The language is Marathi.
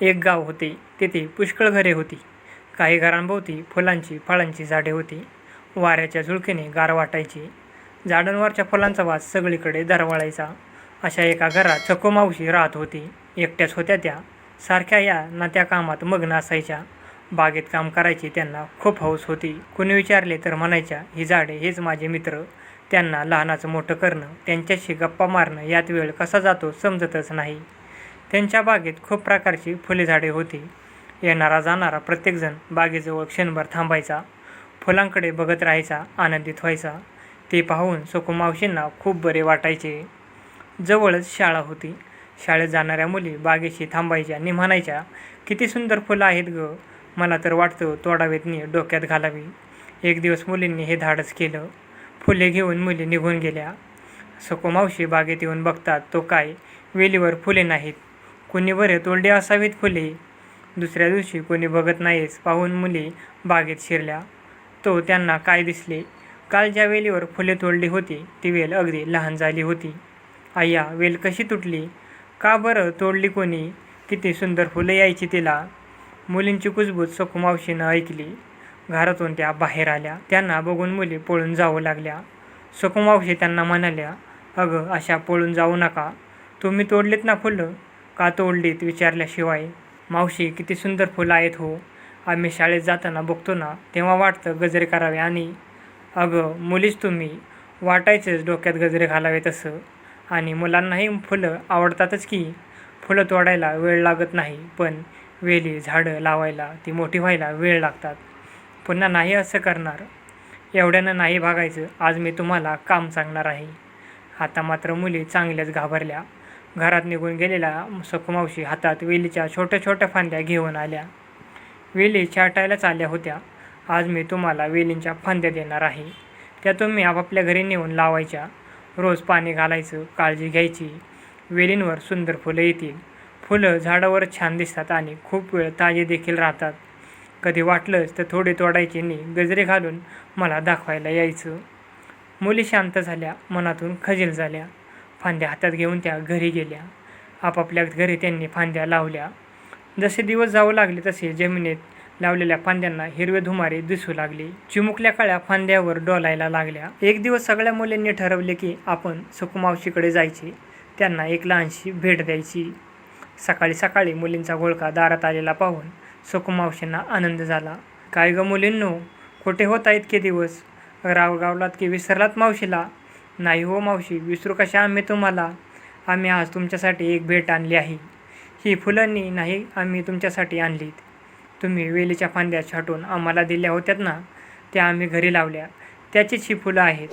एक गाव होते. तेथे पुष्कळ घरे होती. काही घरांभोवती फुलांची फळांची झाडे होती. वाऱ्याच्या झुळकेने गार वाटायची. झाडांवरच्या फुलांचा वास सगळीकडे दरवळायचा. अशा एका घरात चकोमावशी राहत होती. एकट्याच होत्या त्या. सारख्या या ना त्या कामात मग्न असायच्या. बागेत काम करायची त्यांना खूप हौस होती. कुणी विचारले तर म्हणायच्या ही झाडे हेच माझे मित्र. त्यांना लहानाचं मोठं करणं त्यांच्याशी गप्पा मारणं यात वेळ कसा जातो समजतच नाही. त्यांच्या बागेत खूप प्रकारची फुले झाडे होती. येणारा जाणारा प्रत्येकजण बागेजवळ क्षणभर थांबायचा फुलांकडे बघत राहायचा आनंदित व्हायचा. ते पाहून सुकुमावशींना खूप बरे वाटायचे. जवळच शाळा होती. शाळेत जाणाऱ्या मुली बागेशी थांबायच्या आणि म्हणायच्या किती सुंदर फुलं आहेत ग. मला तर वाटतं तोडावेत मी डोक्यात घालावी. एक दिवस मुलींनी हे धाडस केलं. फुले घेऊन मुली निघून गेल्या. सुकुमावशी बागेत येऊन बघतात तो काय वेलीवर फुले नाहीत. कुणी बरे तोडली असावीत फुले. दुसऱ्या दिवशी कोणी बघत नाहीस पाहून मुली बागेत शिरल्या. तो त्यांना काय दिसले? काल ज्या वेलीवर फुले तोडली होती ती वेल अगदी लहान झाली होती. आय्या वेल कशी तुटली? का बरं तोडली कोणी? किती सुंदर फुलं यायची तिला. मुलींची कुजबूज सखुमावशीनं ऐकली. घरातून त्या बाहेर आल्या. त्यांना बघून मुली पळून जाऊ लागल्या. सखुमावशी त्यांना म्हणाल्या अगं अशा पळून जाऊ नका. तुम्ही तोडलीत ना फुलं? का तोडलीत विचारल्याशिवाय मावशी किती सुंदर फुलं आहेत हो. आम्ही शाळेत जाताना बघतो ना तेव्हा वाटतं गजरे करावे आणि अगं मुलीच तुम्ही. वाटायचंच डोक्यात गजरे घालावे तसं. आणि मुलांनाही फुलं आवडतातच की फुलं तोडायला वेळ लागत नाही. पण वेली झाडं लावायला ती मोठी व्हायला वेळ लागतात. पुन्हा नाही असं करणार. एवढ्यानं नाही भागायचं. आज मी तुम्हाला काम सांगणार आहे. आता मात्र मुली चांगल्याच घाबरल्या. घरात निघून गेलेल्या सखुमावशी हातात वेलीच्या छोट्या छोट्या फांद्या घेऊन आल्या. वेली छाटायलाच आल्या होत्या. आज मी तुम्हाला वेलींच्या फांद्या देणार आहे. त्या तुम्ही आपापल्या घरी नेऊन लावायच्या. रोज पाणी घालायचं काळजी घ्यायची. वेलींवर सुंदर फुलं येतील. फुलं झाडावर छान दिसतात आणि खूप वेळ ताजे देखील राहतात. कधी वाटलंच तर थोडे तोडायचे आणि गजरे घालून मला दाखवायला यायचं. मुली शांत झाल्या मनातून खजील झाल्या. फांद्या हातात घेऊन त्या घरी गेल्या. आपापल्या घरी त्यांनी फांद्या लावल्या. जसे दिवस जाऊ लागले तसे जमिनीत लावलेल्या फांद्यांना हिरवे धुमारे दिसू लागले. चिमुकल्या काळ्या फांद्यावर डोलायला लागल्या. एक दिवस सगळ्या मुलींनी ठरवले की आपण सुकुमावशीकडे जायचे. त्यांना एक लहानशी भेट द्यायची. सकाळी सकाळी मुलींचा घोळका दारात आलेला पाहून सुकुमावशींना आनंद झाला. काय ग मुलींनो? कुठे होता इतके दिवस? रावगावलात की विसरलात मावशीला? नाही हो मावशी विसरू कशा आम्ही तुम्हाला? आम्ही आज तुमच्यासाठी एक भेट आणली आहे. ही फुलांनी नाही आम्ही तुमच्यासाठी आणलीत. तुम्ही वेलीच्या फांद्या छाटून आम्हाला दिल्या होत्यात ना त्या आम्ही घरी लावल्या. त्याचीच ही फुलं आहेत.